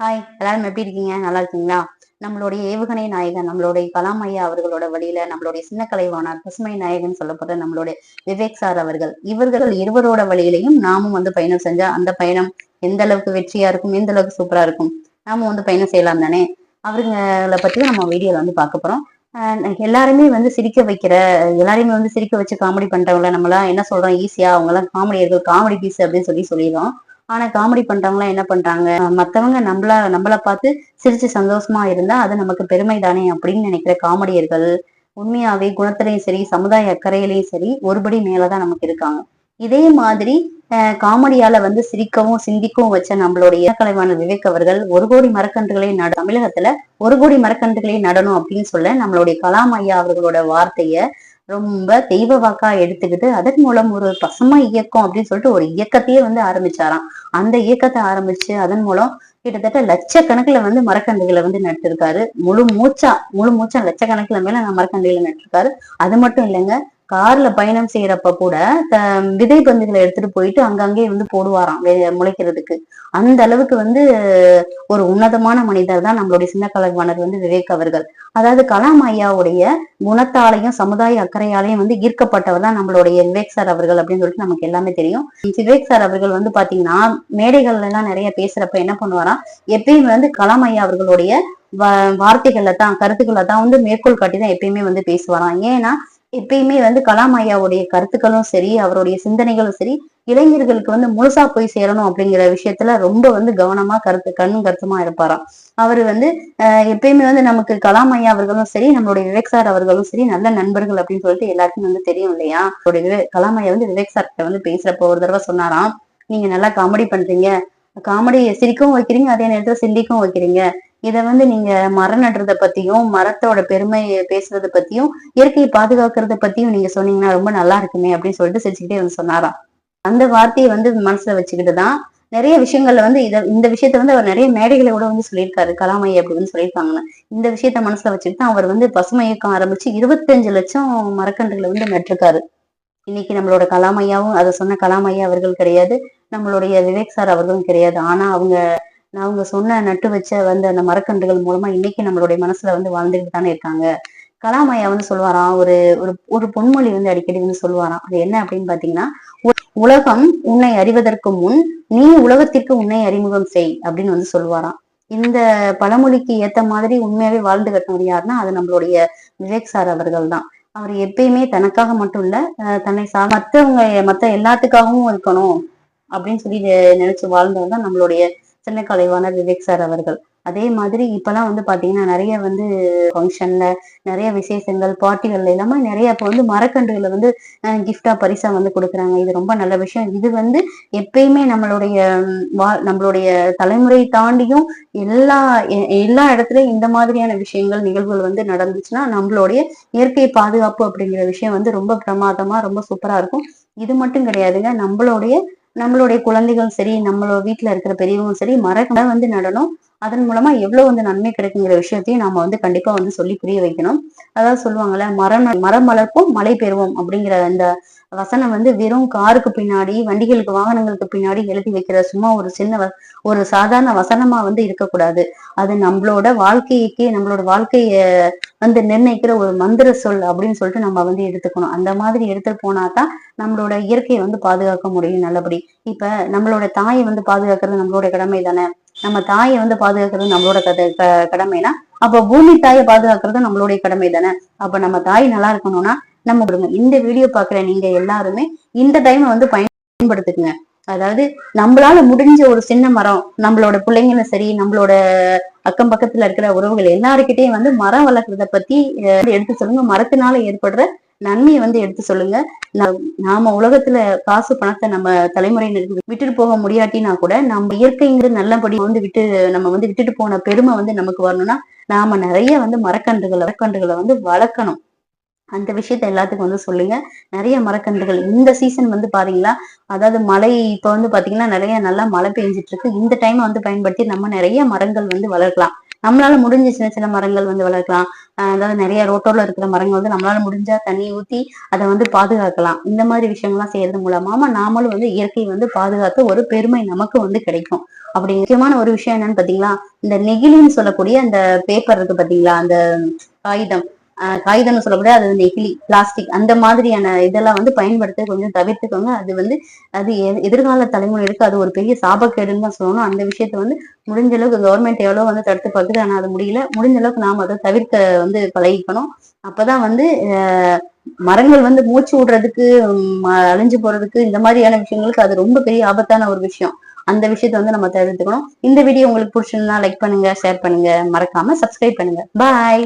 Hi எல்லாரும் எப்படி இருக்கீங்க? நல்லா இருக்கீங்களா? நம்மளுடைய ஏவுகணை நாயகன் நம்மளுடைய கலாம் ஐயா அவர்களோட வழியில நம்மளுடைய சின்ன கலைவானார் பசுமை நாயகன் சொல்லப்படுற நம்மளுடைய விவேக் சார் அவர்கள் இவர்கள் இருவரோட வழியிலையும் நாமும் வந்து பயணம் செஞ்சா அந்த பயணம் எந்த அளவுக்கு வெற்றியா இருக்கும் எந்த அளவுக்கு சூப்பரா இருக்கும் நாமும் வந்து பயணம் செய்யலாம் தானே? அவர்களை பத்தி நம்ம வீடியோல வந்து பார்க்க போறோம். ஆஹ் எல்லாருமே வந்து சிரிக்க வைக்கிற எல்லாரையுமே வந்து சிரிக்க வச்சு காமெடி பண்றவங்கள நம்மளாம் என்ன சொல்றோம் ஈஸியா அவங்க எல்லாம் காமெடியர்கள் காமெடி பீஸ் அப்படின்னு சொல்லி சொல்லிடுறோம். ஆனா காமெடி பண்றவங்களாம் என்ன பண்றாங்க? மத்தவங்க நம்மள நம்மள பார்த்து சிரிச்சு சந்தோஷமா இருந்தா அது நமக்கு பெருமை தானே அப்படின்னு நினைக்கிற காமெடியர்கள். உண்மையாவே குணத்திலையும் சரி சமுதாய அக்கறையிலையும் சரி ஒருபடி மேலதான் நமக்கு இருக்காங்க. இதே மாதிரி காமெடியால வந்து சிரிக்கவும் சிந்திக்கவும் வச்ச நம்மளுடைய கலைவாணர் விவேக் அவர்கள் ஒரு கோடி மரக்கன்றுகளை நட தமிழகத்துல ஒரு கோடி மரக்கன்றுகளை நடணும் அப்படின்னு சொல்ல நம்மளுடைய கலாம் ஐயா அவர்களோட வார்த்தைய ரொம்ப தெய்வ வாக்கா எடுத்துக்கிட்டு அதன் மூலம் ஒரு பசுமை இயக்கம் அப்படின்னு சொல்லிட்டு ஒரு இயக்கத்தையே வந்து ஆரம்பிச்சாராம். அந்த இயக்கத்தை ஆரம்பிச்சு அதன் மூலம் கிட்டத்தட்ட லட்சக்கணக்கில் வந்து மரக்கன்றுகளை வந்து நட்டிருக்காரு. முழு மூச்சா முழு மூச்சா லட்சக்கணக்கில் மேல நான் மரக்கன்றுகளை நட்டிருக்காரு. அது மட்டும் இல்லைங்க கார்ல பயணம் செய்யறப்ப கூட விதை பந்துகளை எடுத்துட்டு போயிட்டு அங்கங்கே வந்து போடுவாராம் முளைக்கிறதுக்கு. அந்த அளவுக்கு வந்து ஒரு உன்னதமான மனிதர் தான் நம்மளுடைய சின்ன கலைவாணர் வந்து விவேக் அவர்கள். அதாவது கலாம் ஐயாவுடைய குணத்தாலையும் சமுதாய அக்கறையாலையும் வந்து ஈர்க்கப்பட்டவர் தான் நம்மளுடைய விவேக் சார் அவர்கள் அப்படின்னு சொல்லிட்டு நமக்கு எல்லாமே தெரியும். விவேக் சார் அவர்கள் வந்து பாத்தீங்கன்னா மேடைகள்ல எல்லாம் நிறைய பேசுறப்ப என்ன பண்ணுவாராம் எப்பயுமே வந்து கலாம் ஐயா அவர்களுடைய வார்த்தைகள்ல தான் கருத்துக்களை தான் வந்து மேற்கோள் காட்டி தான் எப்பயுமே வந்து பேசுவாராம். ஏன்னா எப்பயுமே வந்து கலாம் ஐயாவுடைய கருத்துக்களும் சரி அவருடைய சிந்தனைகளும் சரி இளைஞர்களுக்கு வந்து முழுசா போய் சேரணும் அப்படிங்கிற விஷயத்துல ரொம்ப வந்து கவனமா கருத்து கண்ணும் கருத்துமா இருப்பாராம். அவர் வந்து அஹ், எப்பயுமே வந்து நமக்கு கலாம் ஐயா அவர்களும் சரி நம்மளுடைய விவேக் சார் அவர்களும் சரி நல்ல நண்பர்கள் அப்படின்னு சொல்லிட்டு எல்லாருக்கும் வந்து தெரியும் இல்லையா? அவருடைய கலாம் ஐயா வந்து விவேக் சார் கிட்ட வந்து பேசுறப்ப ஒரு தடவை சொன்னாராம் நீங்க நல்லா காமெடி பண்றீங்க காமெடி சிரிக்கவும் வைக்கிறீங்க அதே நேரத்துல சிந்திக்கவும் வைக்கிறீங்க இதை வந்து நீங்க மரம் நடுறத பத்தியும் மரத்தோட பெருமை பேசுறத பத்தியும் இயற்கையை பாதுகாக்கிறத பத்தியும் நீங்க சொன்னீங்கன்னா ரொம்ப நல்லா இருக்குமே அப்படின்னு சொல்லிட்டு சிரிச்சுக்கிட்டே வந்து சொன்னாராம். அந்த வார்த்தையை வந்து மனசுல வச்சுக்கிட்டு தான் நிறைய விஷயங்கள்ல வந்து இத இந்த விஷயத்த வந்து அவர் நிறைய மேடைகளை கூட வந்து சொல்லியிருக்காரு. கலாமை அப்படின்னு வந்து சொல்லியிருக்காங்கன்னு. இந்த விஷயத்த மனசுல வச்சுக்கிட்டு தான் அவர் வந்து பசுமை இயக்கம் ஆரம்பிச்சு இருபத்தஞ்சு லட்சம் மரக்கன்றுகளை வந்து நட்டிருக்காரு. இன்னைக்கு நம்மளோட கலாமையாவும் அதை சொன்ன கலாமையா அவர்கள் கிடையாது. நம்மளுடைய விவேக் சார் அவர்களும் கிடையாது. ஆனா அவங்க நான் அவங்க சொன்ன நட்டு வச்ச வந்த அந்த மரக்கன்றுகள் மூலமா இன்னைக்கு நம்மளுடைய மனசுல வந்து வாழ்ந்துட்டு தானே இருக்காங்க. கலாமையா வந்து சொல்லுவாராம் ஒரு ஒரு ஒரு பொன்மொழி வந்து அடிக்கடி வந்து சொல்லுவாராம் அது என்ன அப்படின்னு பாத்தீங்கன்னா உலகம் உன்னை அறிவதற்கு முன் நீ உலகத்திற்கு உன்னை அறிமுகம் செய் அப்படின்னு வந்து சொல்லுவாராம் இந்த பழமொழிக்கு ஏத்த மாதிரி உண்மையாவே வாழ்ந்து கட்டினவர் யாருன்னா அது நம்மளுடைய விவேக் சார் அவர்கள் தான். அவர் எப்பயுமே தனக்காக மட்டும் இல்ல அஹ் தன்னை சா மத்தவங்க மத்த எல்லாத்துக்காகவும் இருக்கணும் அப்படின்னு சொல்லி நினைச்சு வாழ்ந்தவர் தான் நம்மளுடைய சின்ன கலைவாணர் விவேக் சார் அவர்கள். அதே மாதிரி இப்பெல்லாம் வந்து பாத்தீங்கன்னா நிறைய வந்து ஃபங்க்ஷன்ல நிறைய விசேஷங்கள் பார்ட்டிகள்ல எல்லாமே நிறைய இப்போ வந்து மரக்கன்றுகளை வந்து கிஃப்டா பரிசா வந்து கொடுக்குறாங்க. இது ரொம்ப நல்ல விஷயம். இது வந்து எப்பயுமே நம்மளுடைய நம்மளுடைய தலைமுறை தாண்டியும் எல்லா எல்லா இடத்துலயும் இந்த மாதிரியான விஷயங்கள் நிகழ்வுகள் வந்து நடந்துச்சுன்னா நம்மளுடைய இயற்கை பாதுகாப்பு அப்படிங்கிற விஷயம் வந்து ரொம்ப பிரமாதமா ரொம்ப சூப்பரா இருக்கும். இது மட்டும் கிடையாதுங்க. நம்மளுடைய நம்மளுடைய குழந்தைகள் சரி நம்மளோட வீட்டுல இருக்கிற பெரியவங்களும் சரி மரங்களை வந்து நடணும். அதன் மூலமா எவ்வளவு வந்து நன்மை கிடைக்குங்கிற விஷயத்தையும் நாம வந்து கண்டிப்பா வந்து சொல்லி புரிய வைக்கணும். அதாவது சொல்லுவாங்கல்ல மரம் மரம் வளர்ப்போம் மழை பெறுவோம் அப்படிங்கிற அந்த வசனம் வந்து வெறும் காருக்கு பின்னாடி வண்டிகளுக்கு வாகனங்களுக்கு பின்னாடி எழுதி வைக்கிற சும்மா ஒரு சின்ன வ- ஒரு சாதாரண வசனமா வந்து இருக்கக்கூடாது. அது நம்மளோட வாழ்க்கைக்கு நம்மளோட வாழ்க்கைய வந்து நிர்ணயிக்கிற ஒரு மந்திர சொல் அப்படின்னு சொல்லிட்டு நம்ம வந்து எடுத்துக்கணும். அந்த மாதிரி எடுத்துட்டு போனாதான் நம்மளோட இயற்கையை வந்து பாதுகாக்க முடியும் நல்லபடி. இப்ப நம்மளோட தாயை வந்து பாதுகாக்கிறது நம்மளோட கடமை தானே நம்ம தாயை வந்து பாதுகாக்கிறது நம்மளோட கதை கடமைனா அப்ப பூமி தாயை பாதுகாக்கிறது நம்மளுடைய கடமை தானே? அப்ப நம்ம தாய் நல்லா இருக்கணும்னா நம்ம கொடுங்க. இந்த வீடியோ பாக்குற நீங்க எல்லாருமே இந்த டைமை வந்து பயன்படுத்துக்குங்க. அதாவது நம்மளால முடிஞ்ச ஒரு சின்ன மரம் நம்மளோட பிள்ளைங்களும் சரி நம்மளோட அக்கம் பக்கத்துல இருக்கிற உறவுகள் எல்லாருக்கிட்டையும் வந்து மரம் வளர்க்கறத பத்தி எடுத்து சொல்லுங்க. மரத்தினால ஏற்படுற நன்மையை வந்து எடுத்து சொல்லுங்க. நாம உலகத்துல காசு பணத்தை நம்ம தலைமுறையினருக்கு விட்டுட்டு போக முடியாட்டினா கூட நம்ம இயற்கைங்கிற நல்லபடி வந்து விட்டு நம்ம வந்து விட்டுட்டு போன பெருமை வந்து நமக்கு வரணும்னா நாம நிறைய வந்து மரக்கன்றுகள் மரக்கன்றுகளை வந்து வளர்க்கணும். அந்த விஷயத்த எல்லாத்துக்கும் வந்து சொல்லுங்க. நிறைய மரக்கன்றுகள் இந்த சீசன் வந்து பாத்தீங்களா அதாவது மழை இப்ப வந்து பாத்தீங்கன்னா நிறைய நல்லா மழை பெஞ்சிட்டு இருக்கு. இந்த டைம் வந்து பயன்படுத்தி நம்ம நிறைய மரங்கள் வந்து வளர்க்கலாம். நம்மளால முடிஞ்ச சின்ன சின்ன மரங்கள் வந்து வளர்க்கலாம். அதாவது நிறைய ரோட்டோல இருக்கிற மரங்கள் வந்து நம்மளால முடிஞ்சா தண்ணி ஊத்தி அதை வந்து பாதுகாக்கலாம். இந்த மாதிரி விஷயங்கள்லாம் செய்யறது மூலமா நாமளும் வந்து இயற்கையை வந்து பாதுகாத்து ஒரு பெருமை நமக்கு வந்து கிடைக்கும். அப்படி முக்கியமான ஒரு விஷயம் என்னன்னு பாத்தீங்களா? இந்த நெகிழின்னு சொல்லக்கூடிய அந்த பேப்பர் இருக்கு பாத்தீங்களா? அந்த காகிதம் காகிதம்னு சொல்லக்கூடிய அது நெகிழி பிளாஸ்டிக் அந்த மாதிரியான இதெல்லாம் வந்து பயன்படுத்த கொஞ்சம் தவிர்த்துக்கோங்க. அது வந்து அது எ- எதிர்கால தலைமுறைகளுக்கு அது ஒரு பெரிய சாபக்கேடுன்னு தான் சொல்லணும். அந்த விஷயத்த வந்து முடிஞ்ச அளவுக்கு கவர்மெண்ட் எவ்வளவு வந்து தடுத்து பார்க்குது ஆனா அது முடியல. முடிஞ்ச அளவுக்கு நாம அதை தவிர்க்க வந்து பழகிக்கணும். அப்பதான் வந்து மரங்கள் வந்து மூச்சு விடுறதுக்கு அழிஞ்சு போறதுக்கு இந்த மாதிரியான விஷயங்களுக்கு அது ரொம்ப பெரிய ஆபத்தான ஒரு விஷயம். அந்த விஷயத்த வந்து நம்ம தவிர்த்துக்கணும். இந்த வீடியோ உங்களுக்கு பிடிச்சிருந்தா லைக் பண்ணுங்க ஷேர் பண்ணுங்க. மறக்காம சப்ஸ்கிரைப் பண்ணுங்க. பாய்